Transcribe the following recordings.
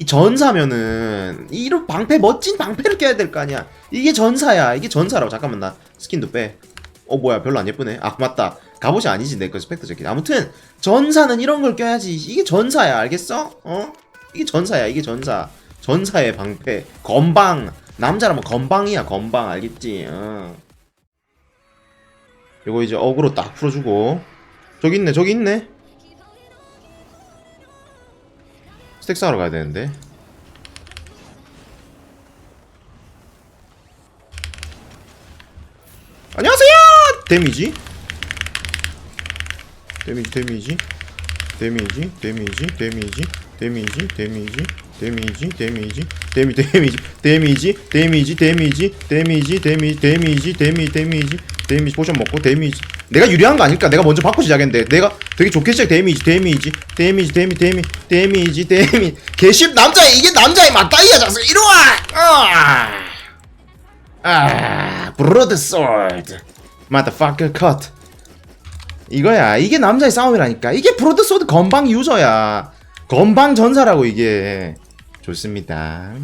이 전사면은 이런 방패 멋진 방패를 껴야 될 거 아니야. 이게 전사야. 이게 전사라고. 잠깐만 나 스킨도 빼어 뭐야. 별로 안 예쁘네. 아 맞다. 갑옷이 아니지. 내 거 스펙터 재킷 아무튼 전사는 이런 걸 껴야지. 이게 전사야. 알겠어? 어? 이게 전사야. 이게 전사. 전사의 방패. 건방. 남자라면 건방이야. 건방. 알겠지? 어. 요거 이제 어그로 딱 풀어주고. 저기 있네. 저기 있네 스택 사러 가야 되는데 안녕하세요 데미지 데미지 데미지 데미지 데미지 데미지 데미지 데미지 데미지 데미지 데미 데미지 데미지 데미지 데미지 데미지 데미 데미지 데미 데미지 데미지 포션 먹고 데미지 내가 유리한 거 아닐까? 내가 먼저 받고 시작했는데 내가 되게 좋게 시작 데미지 데미지 데미지 데미 데미 데미지 데미 개십 남자애 이게 남자애 맞다 이야 자식 이리 와! 아, 브로드 소드 motherfucker cut. 이거야 이게 남자의 싸움이라니까. 이게 브로드 소드 건방 유저야. 건방 전사라고 이게. 좋습니다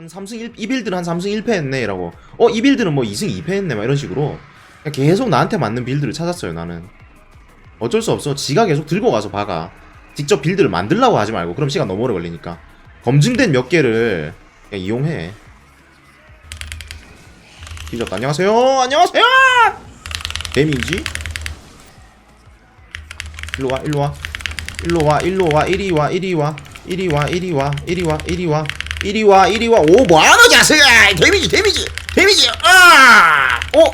한 3승 1, 이 빌드는 한 3승 1패 했네 라고. 어 이 빌드는 뭐 2승 2패 했네 막 이런 식으로 계속 나한테 맞는 빌드를 찾았어요 나는. 어쩔 수 없어. 지가 계속 들고 가서 박아. 직접 빌드를 만들라고 하지 말고. 그럼 시간 너무 오래 걸리니까. 검증된 몇 개를 그냥 이용해. 뒤졌다 안녕하세요. 안녕하세요! 데미지. 일로와 일로와. 일로와 일로와 이리와 이리와. 이리와 이리와 이리와 이리와 이리와 이리와 오 뭐하노 자식아 데미지 데미지 데미지. 아! 어?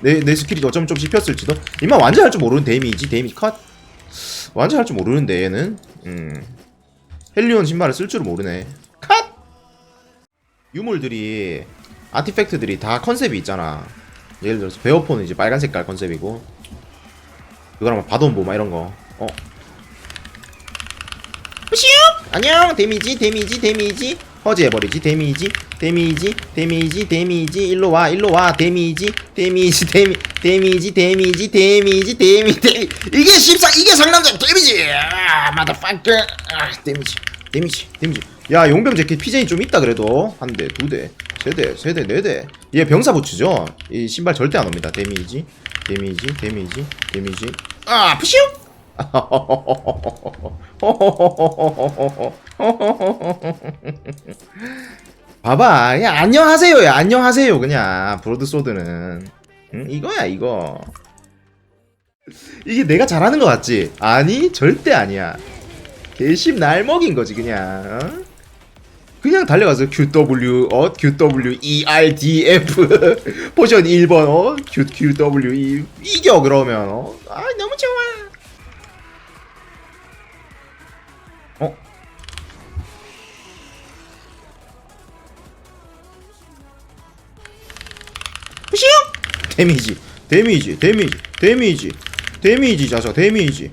내, 내 스킬이 어쩌면 좀 씹혔을지도? 이만 완전 할 줄 모르는 데미지 데미지 컷. 완전 할 줄 모르는데 얘는. 음. 헬리온 신발을 쓸 줄 모르네. 컷! 유물들이 아티팩트들이 다 컨셉이 있잖아. 예를 들어서 베어폰은 이제 빨간 색깔 컨셉이고 이거랑 막 바돈보 막 이런 거. 어. 슈 안녕 데미지 데미지 데미지 허지해버리지 데미지 데미지 데미지 데미지 일로와 일로와 데미지 데미지 데미 데미지 데미지 데미지 데미 데미 이게 십상 이게 상남자 데미지 아 마더파커 아 데미지 데미지 데미지 야 용병 재킷 피젠이 좀 있다 그래도 한 대 두 대 세 대 세 대 네 대 얘 병사 부츠죠 이 신발 절대 안 옵니다 데미지 데미지 데미지 데미지 아 푸시우 봐봐 그냥 안녕하세요 야. 안녕하세요 그냥. 브로드소드는. 응? 이거야 이거. 이게 내가 잘하는 거 같지? 아니 절대 아니야. 개심 날 먹인 거지 그냥. 어? 그냥 달려가서 QW 어 QW E R D F. 포션 1번 어 Q QW E 이겨 그러면 어아 너무 좋아 어? 푸시오? 데미지 데미지 데미지 데미지 데미지 자자 데미지.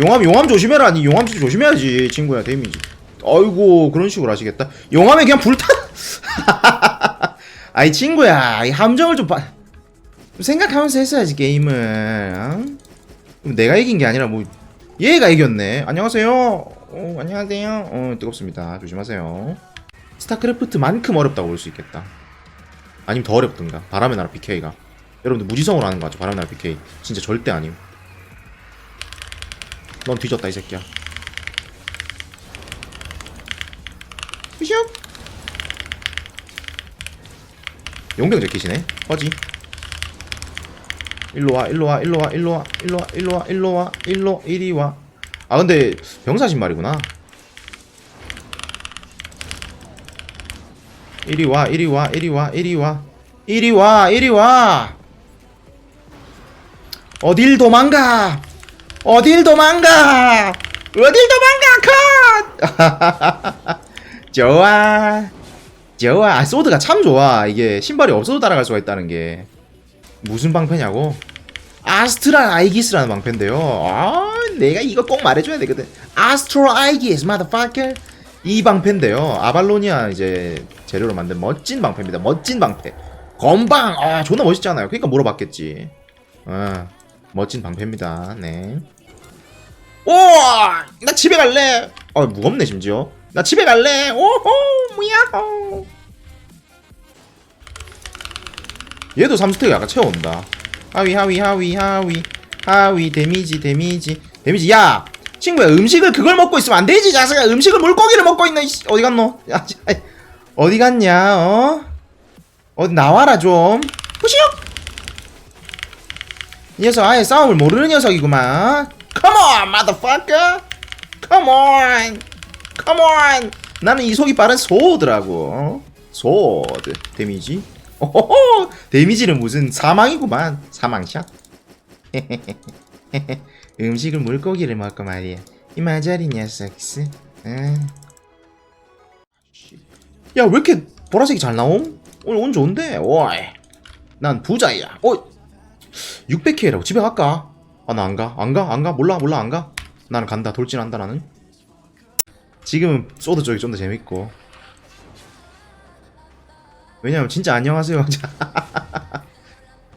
용암 용암 조심해라. 니 용암 조심해야지 친구야 데미지. 아이고 그런 식으로 하시겠다. 용암에 그냥 불타 아이 친구야 이 함정을 좀 봐. 생각하면서 했어야지 게임을 어? 내가 이긴 게 아니라 뭐 얘가 이겼네. 안녕하세요 어, 안녕하세요. 어 뜨겁습니다. 조심하세요. 스타크래프트만큼 어렵다고 볼 수 있겠다. 아니면 더 어렵든가. 바람의 나라 BK가. 여러분들 무지성으로 하는 거 같죠 바람의 나라 BK 진짜 절대 아님. 넌 뒤졌다 이 새끼야. 푸슉! 용병 재킷이네? 허지. 일로와 일로와 일로와 일로와 일로와 일로와 일로와 일로 이리와 아 근데 병사 신발이구나. 이리 와 이리 와 이리 와 이리 와. 이리 와 이리 와. 어딜 도망가? 어딜 도망가? 어딜 도망가? 컷! 좋아. 좋아. 아, 소드가 참 좋아. 이게 신발이 없어도 따라갈 수가 있다는 게. 무슨 방패냐고 아스트랄 아이기스라는 방패인데요. 아 내가 이거 꼭 말해줘야 되거든. 아스트로 아이기스 motherfucker. 이 방패인데요. 아발로니아 이제 재료로 만든 멋진 방패입니다. 멋진 방패. 건방 아 존나 멋있잖아요? 그러니까 물어봤겠지. 아 멋진 방패입니다. 네. 우와 나 집에 갈래! 어 무겁네 심지어. 나 집에 갈래! 오호 무야호! 얘도 3스택 약간 채워온다 하위 하위 하위 하위. 하위 데미지 데미지. 데미지 야! 친구야 음식을 그걸 먹고 있으면 안 되지 자식아. 음식을 물고기를 먹고 이씨. 어디 갔노? 야, 자, 어디 갔냐 어? 어디 나와라 좀. 후시오! 이 녀석 아예 싸움을 모르는 녀석이구만. Come on motherfucker. Come on. Come on. 나는 이 속이 빠른 소드라고. 어? 소드. 데미지 오호호 데미지는 무슨 사망이구만 사망샷 음식을 물고기를 먹고 말이야 이 마자리 녀석스 응. 야왜 이렇게 보라색이 잘 나옴? 오늘 운 좋은데 오이 난 부자야 어 600K라고 집에 갈까? 아 나 안 가? 안 가? 안 가? 몰라 몰라 안 가? 나는 간다 돌진한다 나는 지금은 소드 쪽이 좀 더 재밌고 왜냐면 진짜 안녕하세요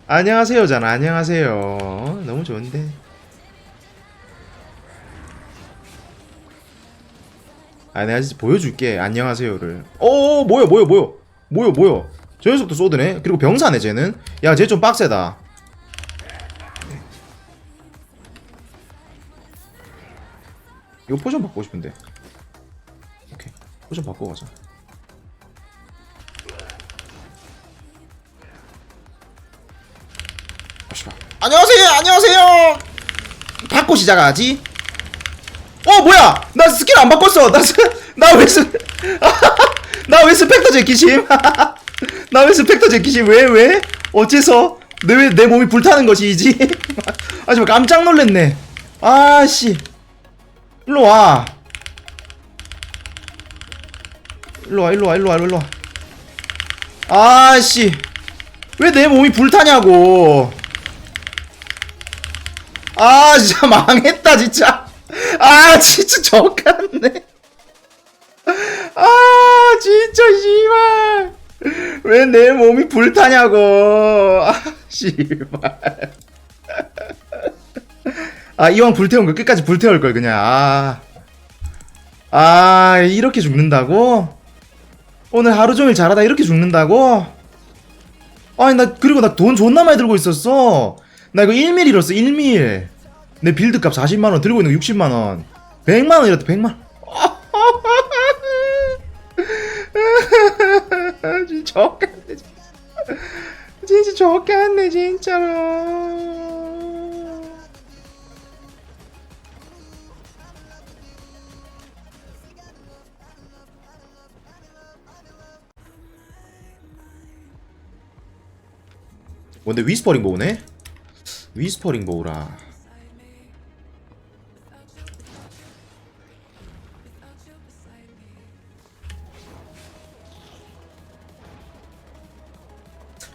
안녕하세요잖아 안녕하세요. 너무 좋은데. 아 내가 진짜 보여줄게 안녕하세요를. 어 뭐야 뭐야 뭐야. 뭐야 뭐야. 저 녀석도 쏘드네. 그리고 병사네 쟤는. 야 쟤 좀 빡세다. 이거 포션 바꾸고 싶은데. 오케이. 포션 바꾸고 가자 안녕하세요 안녕하세요. 바꿔 시작하지. 어 뭐야? 나 스킬 안 바꿨어. 나나왜 스... 나왜 스펙터 제키심? 나왜 스펙터 제키심? 왜 왜? 어째서? 내왜내 몸이 불타는 것이지? 아 정말 깜짝 놀랐네. 아씨. 일로 와. 일로 와 일로 와 일로 와 일로 와. 아씨. 왜 내 몸이 불타냐고 아 진짜 망했다 진짜. 아 진짜 적같네. 아 진짜 씨발. 왜 내 몸이 불타냐고. 아 씨발. 아 이왕 불태운 거 끝까지 불태울 걸 그냥. 아, 아 이렇게 죽는다고? 오늘 하루 종일 잘하다 이렇게 죽는다고? 아니 나 그리고 나 돈 존나 많이 들고 있었어 나 이거 1밀 잃었어 1밀. 내 빌드값 40만원 들고 있는 거 60만원. 100만원 잃었다 100만원. 진짜 적겠네 진짜. 적겠네 진짜로. 뭔데 위스퍼링 보우네? 위스퍼링 보우라.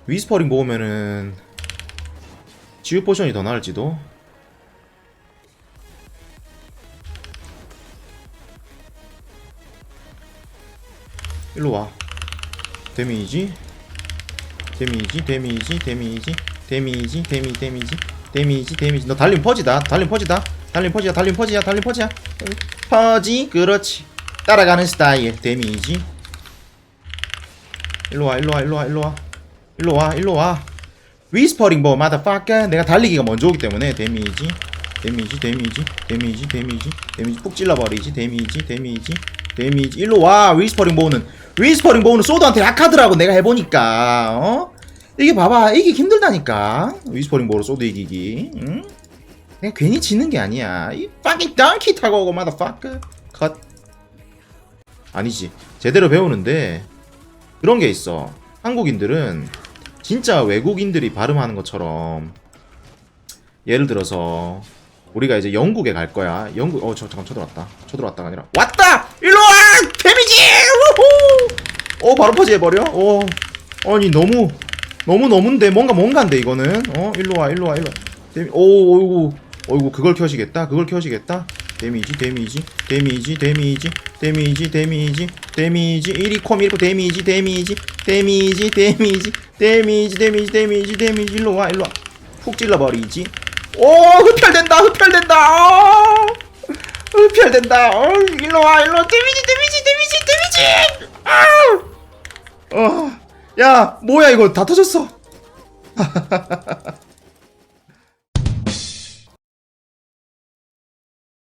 위스퍼링 보우면은 지우 포션이 더 나을지도? 일로 와. 데미지? 데미지? 데미지? 데미지? 데미지? 데미 데미지 데미지 데미지. 너 달림 퍼지다. 달림 퍼지다. 달림 퍼지야 달림 퍼지야 달림 퍼지야. 퍼지 그렇지. 따라가는 스타일. 데미지. 일로와 일로와 일로와 일로와. 일로와 일로와. 위스퍼링 뭐 마더파까 내가 달리기가 먼저 오기 때문에 데미지. 데미지 데미지 데미지 데미지. 데미지 푹 찔러버리지. 데미지 데미지 데미지. 일로와 위스퍼링 보우는. 위스퍼링 보우는 소드한테 약하더라고 내가 해보니까. 어? 이게 봐봐 이기기 힘들다니까 위스퍼링 보우로 소드 이기기 응? 내가 괜히 지는 게 아니야 이 fucking donkey 타고 오고 motherfucker 컷 아니지 제대로 배우는데 그런 게 있어 한국인들은 진짜 외국인들이 발음하는 것처럼 예를 들어서 우리가 이제 영국에 갈 거야. 영국 어 저 잠깐 쳐들어왔다. 쳐들어왔다가 아니라 왔다. 일로 와 데미지. 우후. 어 바로 퍼지 해버려. 어 아니 너무 너무 너무인데 뭔가 뭔가인데 이거는 어 일로 와 일로 와 일로. 와. 데미 오 어이구 어이구 그걸 켜시겠다. 그걸 켜시겠다. 데미지 데미지 데미지 데미지 데미지 데미지 데미지 1위 콤 1코 데미지 데미지 데미지 데미지 데미지 데미지 데미지 데미지 일로 와 일로 와푹 찔러버리지 오 흡혈된다 흡혈된다 어, 흡혈된다 어, 일로 와 일로 와 데미지 데미지 데미지 어, 야, 뭐야 이거 다 터졌어.